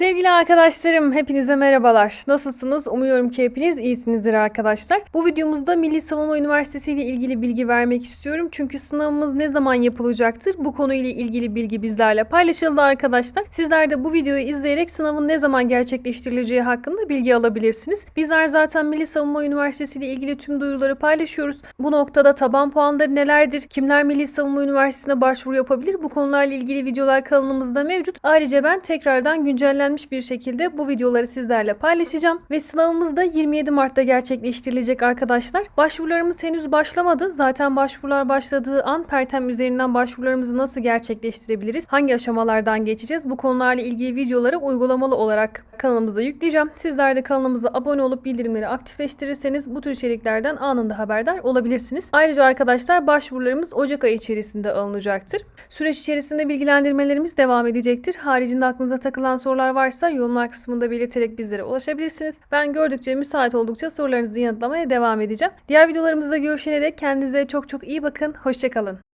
Sevgili arkadaşlarım, hepinize merhabalar. Nasılsınız? Umuyorum ki hepiniz iyisinizdir arkadaşlar. Bu videomuzda Milli Savunma Üniversitesi ile ilgili bilgi vermek istiyorum. Çünkü sınavımız ne zaman yapılacaktır? Bu konuyla ilgili bilgi bizlerle paylaşıldı arkadaşlar. Sizler de bu videoyu izleyerek sınavın ne zaman gerçekleştirileceği hakkında bilgi alabilirsiniz. Bizler zaten Milli Savunma Üniversitesi ile ilgili tüm duyuruları paylaşıyoruz. Bu noktada taban puanları nelerdir? Kimler Milli Savunma Üniversitesi'ne başvuru yapabilir? Bu konularla ilgili videolar kanalımızda mevcut. Ayrıca ben tekrardan güncellenmiş bir şekilde bu videoları sizlerle paylaşacağım. Ve sınavımız da 27 Mart'ta gerçekleştirilecek arkadaşlar. Başvurularımız henüz başlamadı. Zaten başvurular başladığı an Pertem üzerinden başvurularımızı nasıl gerçekleştirebiliriz? Hangi aşamalardan geçeceğiz? Bu konularla ilgili videoları uygulamalı olarak kanalımıza yükleyeceğim. Sizler de kanalımıza abone olup bildirimleri aktifleştirirseniz bu tür içeriklerden anında haberdar olabilirsiniz. Ayrıca arkadaşlar başvurularımız Ocak ayı içerisinde alınacaktır. Süreç içerisinde bilgilendirmelerimiz devam edecektir. Haricinde aklınıza takılan sorular varsa yorumlar kısmında belirterek bizlere ulaşabilirsiniz. Ben gördükçe müsait oldukça sorularınızı yanıtlamaya devam edeceğim. Diğer videolarımızda görüşene dek kendinize çok çok iyi bakın. Hoşçakalın.